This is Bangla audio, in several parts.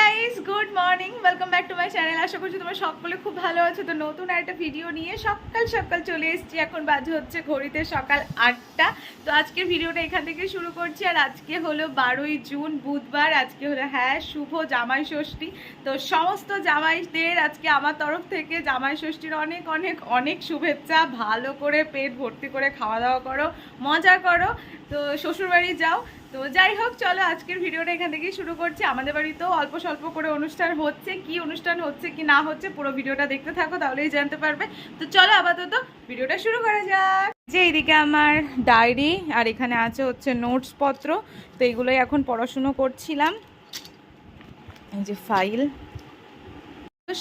Guys good morning welcome back to my channel আশা করছি তোমরা সকলে খুব ভালো আছো। তো নতুন একটা ভিডিও নিয়ে সকাল সকাল চলে এসেছি। এখন বাজে হচ্ছে ঘড়িতে সকাল আটটা। তো আজকের ভিডিওটা এখান থেকে শুরু করছি। আর আজকে হলো বারোই জুন, বুধবার। আজকে হলো হ্যাঁ শুভ জামাই ষষ্ঠী। তো সমস্ত জামাইদের আজকে আমার তরফ থেকে জামাই ষষ্ঠীর অনেক অনেক অনেক শুভেচ্ছা। ভালো করে পেট ভর্তি করে খাওয়া দাওয়া করো, মজা করো। তো শ্বশুরবাড়ি যাও। তো যাই হোক, চলো আজকের ভিডিওটা এখান থেকেই শুরু করছি। আমাদের বাড়িতেও অল্প স্বল্প করে অনুষ্ঠান হচ্ছে, কি অনুষ্ঠান হচ্ছে, কি না হচ্ছে, পুরো ভিডিওটা দেখতে থাকো, তাহলেই জানতে পারবে। তো চলো আপাতত ভিডিওটা শুরু করা যাক। যে এইদিকে আমার ডায়েরি, আর এখানে আছে হচ্ছে নোটস পত্র। তো এইগুলোই এখন পড়াশুনো করছিলাম। এই যে ফাইল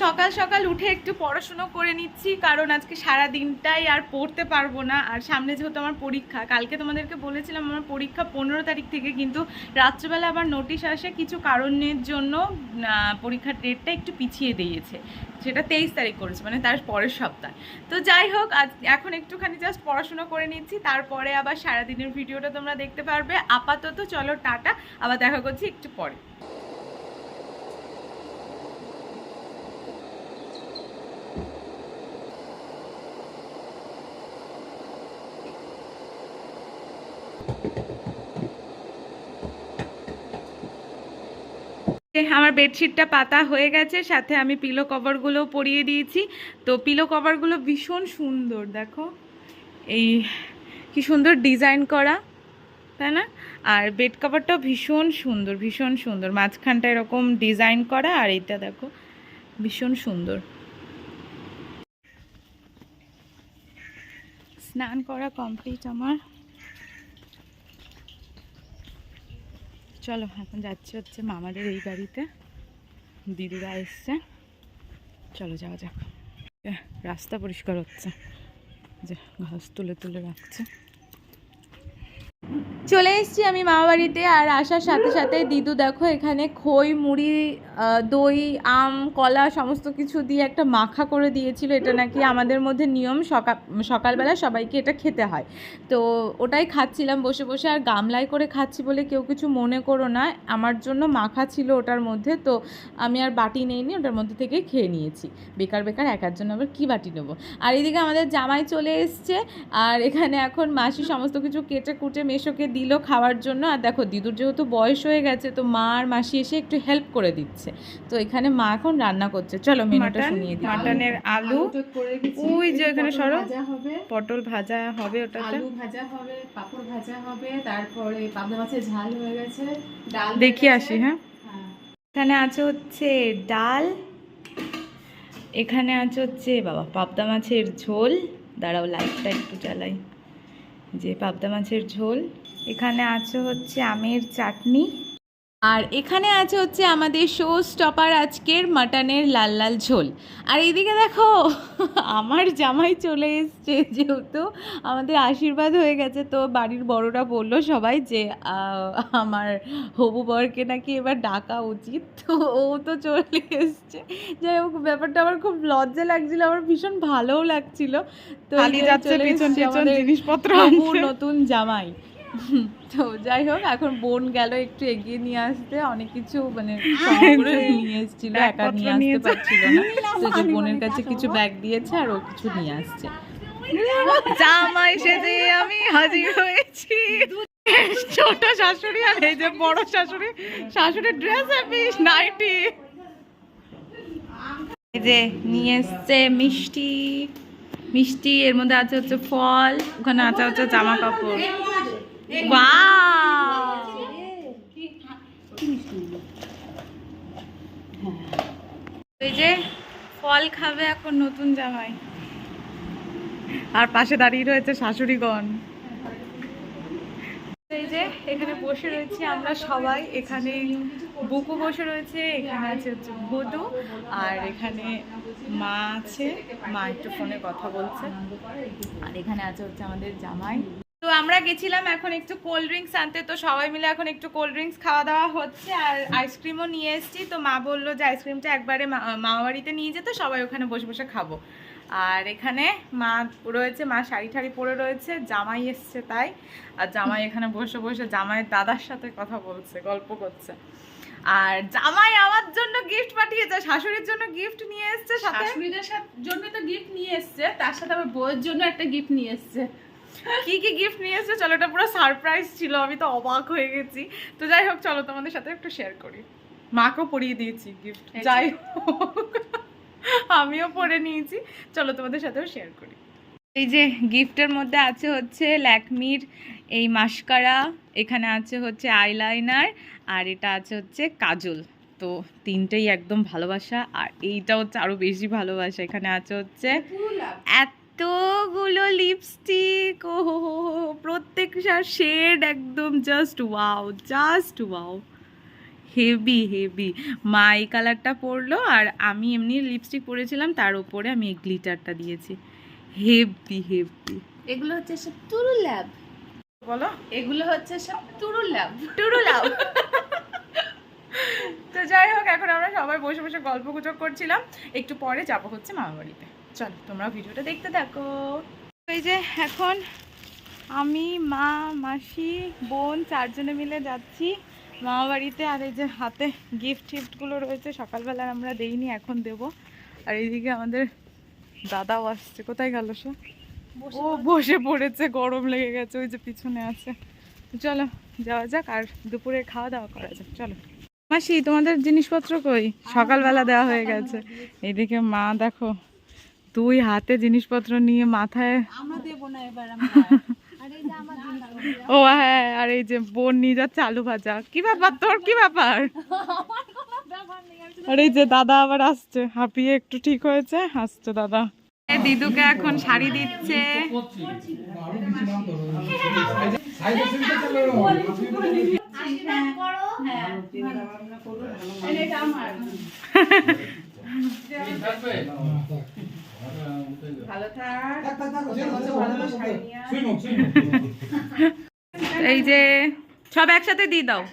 সকাল সকাল উঠে একটু পড়াশুনো করে নিচ্ছি, কারণ আজকে সারা দিনটাই আর পড়তে পারব না। আর সামনে যেহেতু আমার পরীক্ষা, কালকে তোমাদেরকে বলেছিলাম আমার পরীক্ষা পনেরো তারিখ থেকে, কিন্তু রাত্রেবেলা আবার নোটিশ আসে কিছু কারণের জন্য পরীক্ষার ডেটটা একটু পিছিয়ে দিয়েছে। সেটা তেইশ তারিখ করেছে মানে তার পরের সপ্তাহ। তো যাই হোক, আজ এখন একটুখানি জাস্ট পড়াশুনো করে নিচ্ছি, তারপরে আবার সারাদিনের ভিডিওটা তোমরা দেখতে পারবে। আপাতত চলো টাটা, আবার দেখা করছি একটু পরে। আমার বেডশিটটা পাতা হয়ে গেছে, সাথে আমি পিলো কভারগুলো পরিয়ে দিয়েছি। তো পিলো কভারগুলো ভীষণ সুন্দর, দেখো। এই কি সুন্দর ডিজাইন করা, তাই না? আর বেড কভারটাও ভীষণ সুন্দর ভীষণ সুন্দর। মাঝখানটা এরকম ডিজাইন করা আর এটা দেখো, ভীষণ সুন্দর। স্নান করা কমপ্লিট আমার। চলো, এখন যাচ্ছি হচ্ছে মামাদের এই বাড়িতে। দিদিরা এসছে। চলো, যাওয়া যাক। রাস্তা পরিষ্কার হচ্ছে। যে, ঘাস তুলে তুলে রাখছে। চলে এসেছি আমি মামা বাড়িতে আর আসার সাথে সাথে, দিদু দেখো এখানে খই, মুড়ি দই, আম, কলা সমস্ত কিছু দিয়ে একটা মাখা করে দিয়েছিল। এটা নাকি আমাদের মধ্যে নিয়ম, সকাল, সকালবেলা সবাইকে এটা খেতে হয়। তো ওটাই খাচ্ছিলাম বসে বসে আর গামলায় করে খাচ্ছি বলে কেউ কিছু মনে করো না, আমার জন্য মাখা ছিল ওটার মধ্যে। তো আমি আর বাটি নেইনি, ওটার মধ্যে থেকে খেয়ে নিয়েছি। বেকার বেকার একার জন্য আবার কী বাটি নেব? আর এদিকে আমাদের জামাই চলে এসছে, আর এখানে এখন মাসি সমস্ত কিছু কেটে কুটে মেশোকে দিল খাওয়ার জন্য। আর দেখো দিদুর যেহেতু বয়স হয়ে গেছে তো মা আর মাসি এসে একটু হেল্প করে দিচ্ছে। তো এখানে মা এখন রান্না করছে। চলো মেনুটা শুনিয়ে দিই। মাটনের আলু। ওই যে ওখানে সরো। পটল ভাজা হবে ওটাতে। আলু ভাজা হবে পাপড় ভাজা হবে তারপরে পাবদা মাছের ঝাল হয়ে গেছে। ডাল দেখি আসি হ্যাঁ। হ্যাঁ। এখানে আছে হচ্ছে ডাল। এখানে আছে হচ্ছে বাবা পাবদা মাছের ঝোল। দাঁড়াও লাইটটা একটু জ্বালাই। যে পাবদা মাছের ঝোল। এখানে আছে হচ্ছে আমের চাটনি। আর এখানে আছে হচ্ছে আমাদের শো স্টপার আজকের মাটনের লাল লাল ঝোল। আর এইদিকে দেখো আমার জামাই চলে এসছে যেহেতু আমাদের আশীর্বাদ হয়ে গেছে তো বাড়ির বড়রা বলল সবাই যে আমার হবু বরকে নাকি এবার ডাকা উচিত। তো ও তো চলে এসছে। যাই হোক ব্যাপারটা আমার খুব লজ্জা লাগছিল আমার ভীষণ ভালোও লাগছিল। তো নতুন জামাই। তো যাই হোক এখন বোন গেল একটু এগিয়ে নিয়ে আসতে। অনেক কিছু মানে নিয়ে এসেছিল একা নিয়ে আসতে। পারছিল না। তো যে বোনের কাছে কিছু ব্যাগ দিয়েছে আর ও কিছু নিয়ে আসছে। জামাই সেজে আমি হাজির হয়েছি। ছোট শাশুড়ি আর এই যে বড় শাশুড়ি শাশুড়ির ড্রেস পিস নাইটি এই যে নিয়ে এসছে মিষ্টি। মিষ্টি এর মধ্যে আছে হচ্ছে ফল ওখানে আছে হচ্ছে জামা কাপড়! যে ফল খাবে এখন নতুন জামাই। আর পাশে দাঁড়িয়ে রয়েছে শাশুড়িগণ। এই যে এখানে বসে রয়েছি আমরা সবাই। এখানে বুকু বসে রয়েছে, এখানে আছে হচ্ছে ভদু আর এখানে মা আছে। মা একটু ফোনে কথা বলছে। আর এখানে আছে হচ্ছে আমাদের জামাই। তো আমরা গেছিলাম এখন একটু কোল্ড ড্রিঙ্কস আনতে, তো সবাই মিলে এখন একটু কোল্ড ড্রিঙ্কস খাওয়া দাওয়া হচ্ছে আর আইসক্রিমও নিয়ে এসেছি। তো মা বলল যে আইসক্রিমটা একবারে মা- মামা বাড়িতে নিয়ে যেতে, সবাই ওখানে বসে বসে খাব। আর এখানে মা রয়েছে, মা শাড়ি ঠাড়ি পরে রয়েছে, জামাই এসছে তাই। আর জামাই এখানে বসে বসে, জামাইয়ের দাদার সাথে কথা বলছে, গল্প করছে। আর জামাই আমার জন্য গিফট পাঠিয়েছে, শাশুড়ির জন্য গিফট নিয়ে এসেছে শাশুড়িদের জন্য তো গিফট নিয়ে এসছে, তার সাথে আমার বউয়ের জন্য একটা গিফট নিয়ে এসছে। কি কি গিফট নিয়ে এসেছে চলো এটা পুরো সারপ্রাইজ ছিল আমি তো অবাক হয়ে গেছি। তো যাই হোক চলো তোমাদের সাথে একটু শেয়ার করি। মাকেও পরিয়ে দিয়েছি গিফট যাই হোক। আমিও পরে নিয়েছি। চলো তোমাদের সাথেও শেয়ার করি। এই যে গিফটের মধ্যে আছে হচ্ছে ল্যাকমির এই মাস্কারা এখানে আছে হচ্ছে আইলাইনার আর এটা আছে হচ্ছে কাজল। তো তিনটেই একদম ভালোবাসা আর এইটা হচ্ছে আরও বেশি ভালোবাসা। এখানে আছে হচ্ছে এতগুলো লিপস্টিক ও প্রত্যেকটা শেড একদম just wow just wow heavy heavy মা এই কালারটা পরলো আর আমি এমনি লিপস্টিক পরেছিলাম তার উপরে আমি এই গ্লিটারটা দিয়েছি। হেভি হেভি এগুলো হচ্ছে সব তুরু ল্যাব বলো। এগুলো হচ্ছে সব তুরু ল্যাব টুরু ল্যাব তো যাই হোক এখন আমরা সবাই বসে বসে গল্প গুজব করছিলাম। একটু পরে যাব হচ্ছে মামা বাড়িতে চলো তোমরা ভিডিওটা দেখতে থাকো। এই যে এখন আমি মা মাসি বোন চারজনে মিলে যাচ্ছি মামা বাড়িতে আর এই যে হাতে গিফট টিফটগুলো রয়েছে সকালবেলা আমরা দেইনি এখন দেব। আর এইদিকে আমাদের দাদাও আসছে কোথায় গেল সে? ও বসে পড়েছে গরম লেগে গেছে ওই যে পিছনে আছে। চলো যাওয়া যাক আর দুপুরে খাওয়া দাওয়া করা যাক চলো। মাসি তোমাদের জিনিসপত্র কই? সকালবেলা দেওয়া হয়ে গেছে। এইদিকে মা দেখো তুই হাতে জিনিসপত্র নিয়ে মাথায় আমরা দেবো না এবার আমরা। আরে এটা আমার ও হ্যাঁ আর এই যে বোন নিয়ে যাচ্ছে আলু ভাজা। কি ব্যাপার তোর? কি ব্যাপার? আর এই যে দাদা আবার আসছে। হাঁপিয়ে একটু ঠিক হয়েছে আসছে দাদা। দিদুকে এখন শাড়ি দিচ্ছে। আমার ভালো থাক। এই যে সব একসাথে দিয়ে দাও।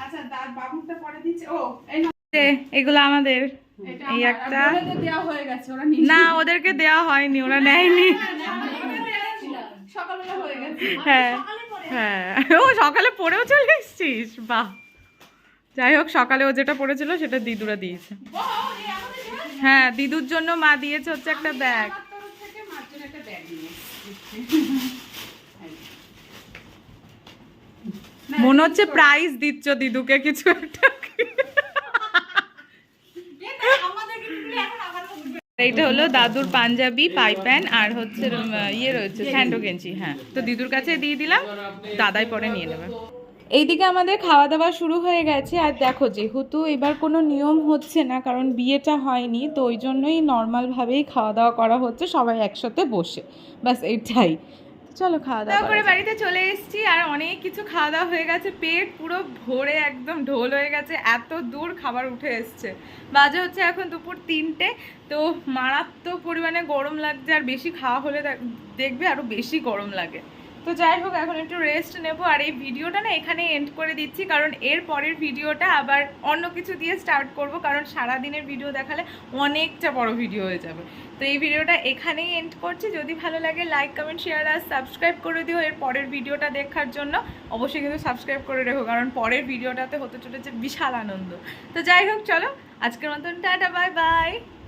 আচ্ছা এগুলো আমাদের এই একটা। হয়ে না ওদেরকে দেওয়া হয়নি ওরা নেয়নি। হয়ে হ্যাঁ হ্যাঁ। ও সকালে পড়েও চলে এসছিস? বাহ। যাই হোক, সকালে ও যেটা পড়েছিল সেটা দিদুরা দিয়েছে। হ্যাঁ দিদুর জন্য মা দিয়েছে হচ্ছে একটা ব্যাগ। মনে হচ্ছে প্রাইজ দিচ্ছ দিদুকে কিছু একটা। এইটা হলো দাদুর পাঞ্জাবি, পাই পাইপ্যান আর হচ্ছে ইয়ে রয়েছে, স্যান্ডো গেঞ্জি হ্যাঁ। তো দিদুর কাছে দিয়ে দিলাম, দাদাই পরে নিয়ে নেবে। এইদিকে আমাদের খাওয়া দাওয়া শুরু হয়ে গেছে। আর দেখো যেহেতু এবার কোনো নিয়ম হচ্ছে না কারণ বিয়েটা হয়নি তো ওই জন্যই নর্মালভাবেই খাওয়া দাওয়া করা হচ্ছে সবাই একসাথে বসে। বাস এটাই। চলো খাওয়া দাওয়া করে বাড়িতে চলে এসেছি আর অনেক কিছু খাওয়া দাওয়া হয়ে গেছে পেট পুরো ভরে একদম ঢোল হয়ে গেছে এত দূর খাবার উঠে এসছে। বাজে হচ্ছে এখন দুপুর তিনটে তো মারাত্মক পরিমাণে গরম লাগছে আর বেশি খাওয়া হলে দেখ- দেখবে আরও বেশি গরম লাগে। তো যাই হোক, এখন একটু রেস্ট নেব। আর এই ভিডিওটা না এখানে এন্ড করে দিচ্ছি, কারণ এর পরের ভিডিওটা আবার অন্য কিছু দিয়ে স্টার্ট করব, কারণ সারা দিনের ভিডিও দেখালে অনেকটা বড় ভিডিও হয়ে যাবে। তো এই ভিডিওটা এখানেই এন্ড করছি। যদি ভালো লাগে লাইক কমেন্ট শেয়ার আর সাবস্ক্রাইব করে দিও এর পরের ভিডিওটা দেখার জন্য। অবশ্যই কিন্তু সাবস্ক্রাইব করে রেখো, কারণ পরের ভিডিওটাতে হতে চলেছে বিশাল আনন্দ। তো যাই হোক, চলো, আজকের মতন টাটা বাই বাই